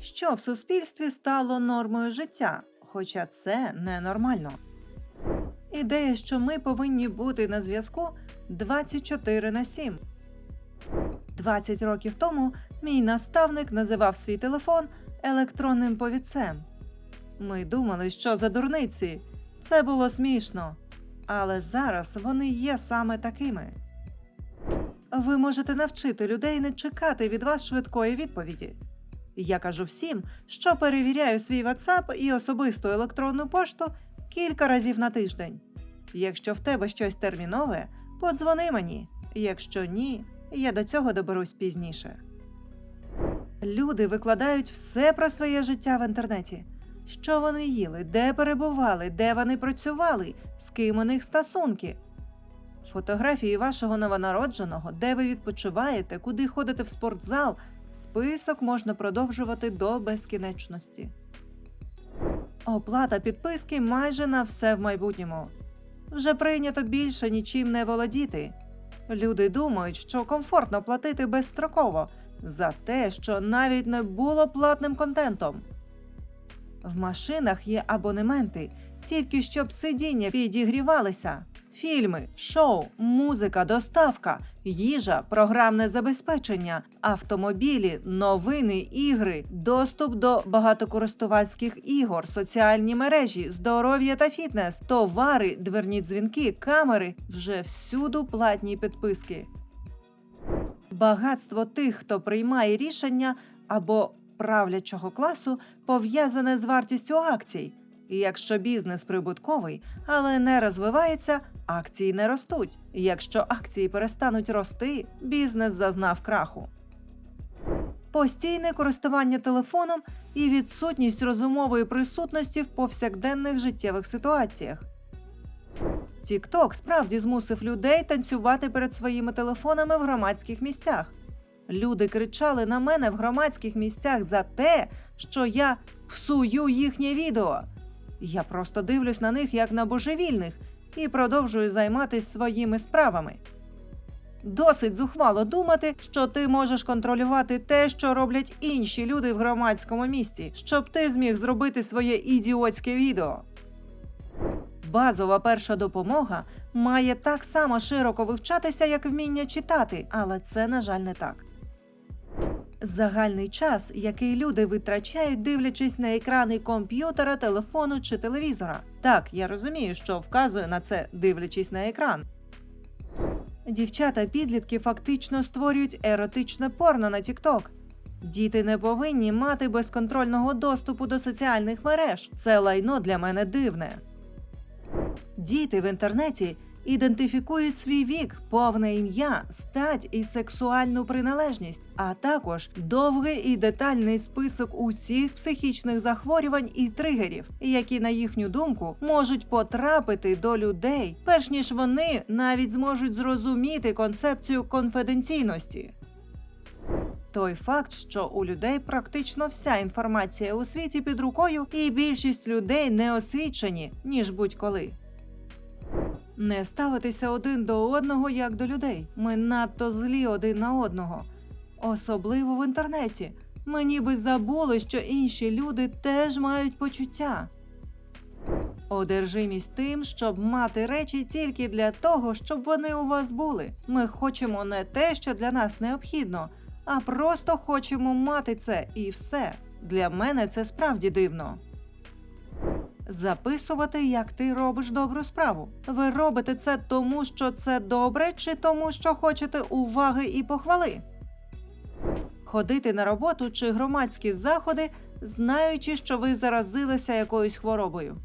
що в суспільстві стало нормою життя, хоча це ненормально. Ідея, що ми повинні бути на зв'язку 24 на 7. 20 років тому мій наставник називав свій телефон електронним повідцем. Ми думали, що за дурниці. Це було смішно. Але зараз вони є саме такими. Ви можете навчити людей не чекати від вас швидкої відповіді. Я кажу всім, що перевіряю свій WhatsApp і особисту електронну пошту кілька разів на тиждень. Якщо в тебе щось термінове, подзвони мені. Якщо ні, я до цього доберусь пізніше. Люди викладають все про своє життя в інтернеті. Що вони їли, де перебували, де вони працювали, з ким у них стосунки. Фотографії вашого новонародженого, де ви відпочиваєте, куди ходите в спортзал. Список можна продовжувати до безкінечності. Оплата підписки майже на все в майбутньому. Вже прийнято більше нічим не володіти. Люди думають, що комфортно платити безстроково за те, що навіть не було платним контентом. В машинах є абонементи, тільки щоб сидіння підігрівалися. Фільми, шоу, музика, доставка, їжа, програмне забезпечення, автомобілі, новини, ігри, доступ до багатокористувацьких ігор, соціальні мережі, здоров'я та фітнес, товари, дверні дзвінки, камери вже всюду платні підписки. Багатство тих, хто приймає рішення або правлячого класу, пов'язане з вартістю акцій. І Якщо бізнес прибутковий, але не розвивається, акції не ростуть. Якщо акції перестануть рости, бізнес зазнав краху. Постійне користування телефоном і відсутність розумової присутності в повсякденних життєвих ситуаціях. TikTok справді змусив людей танцювати перед своїми телефонами в громадських місцях. Люди кричали на мене в громадських місцях за те, що я псую їхнє відео. Я просто дивлюсь на них як на божевільних і продовжую займатися своїми справами. Досить зухвало думати, що ти можеш контролювати те, що роблять інші люди в громадському місці, щоб ти зміг зробити своє ідіотське відео. Базова перша допомога має так само широко вивчатися, як вміння читати, але це, на жаль, не так. Загальний час, який люди витрачають, дивлячись на екрани комп'ютера, телефону чи телевізора. Так, я розумію, що вказую на це, дивлячись на екран. Дівчата підлітки фактично створюють еротичне порно на TikTok. Діти не повинні мати безконтрольного доступу до соціальних мереж. Це лайно для мене дивне. Діти в інтернеті ідентифікують свій вік, повне ім'я, стать і сексуальну приналежність, а також довгий і детальний список усіх психічних захворювань і тригерів, які, на їхню думку, можуть потрапити до людей, перш ніж вони навіть зможуть зрозуміти концепцію конфіденційності. Той факт, що у людей практично вся інформація у світі під рукою, і більшість людей не освічені, ніж будь-коли. Не ставитися один до одного як до людей. Ми надто злі один на одного. Особливо в інтернеті. Ми ніби забули, що інші люди теж мають почуття. Одержимість тим, щоб мати речі тільки для того, щоб вони у вас були. Ми хочемо не те, що для нас необхідно, а просто хочемо мати це і все. Для мене це справді дивно. Записувати, як ти робиш добру справу. Ви робите це тому, що це добре, чи тому, що хочете уваги і похвали. Ходити на роботу чи громадські заходи, знаючи, що ви заразилися якоюсь хворобою.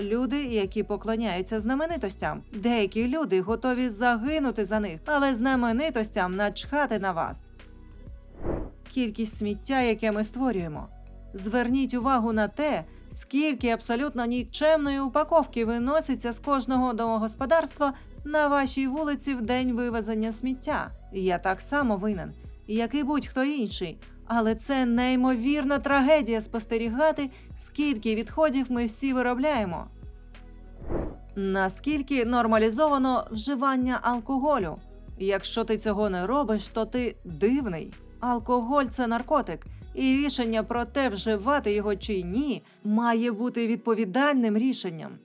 Люди, які поклоняються знаменитостям. Деякі люди готові загинути за них, але знаменитостям начхати на вас. Кількість сміття, яке ми створюємо. Зверніть увагу на те, скільки абсолютно нікчемної упаковки виноситься з кожного домогосподарства на вашій вулиці в день вивезення сміття. Я так само винен, як і будь-хто інший. Але це неймовірна трагедія спостерігати, скільки відходів ми всі виробляємо. Наскільки нормалізовано вживання алкоголю? Якщо ти цього не робиш, то ти дивний. Алкоголь це наркотик, І рішення про те, вживати його чи ні, має бути відповідальним рішенням.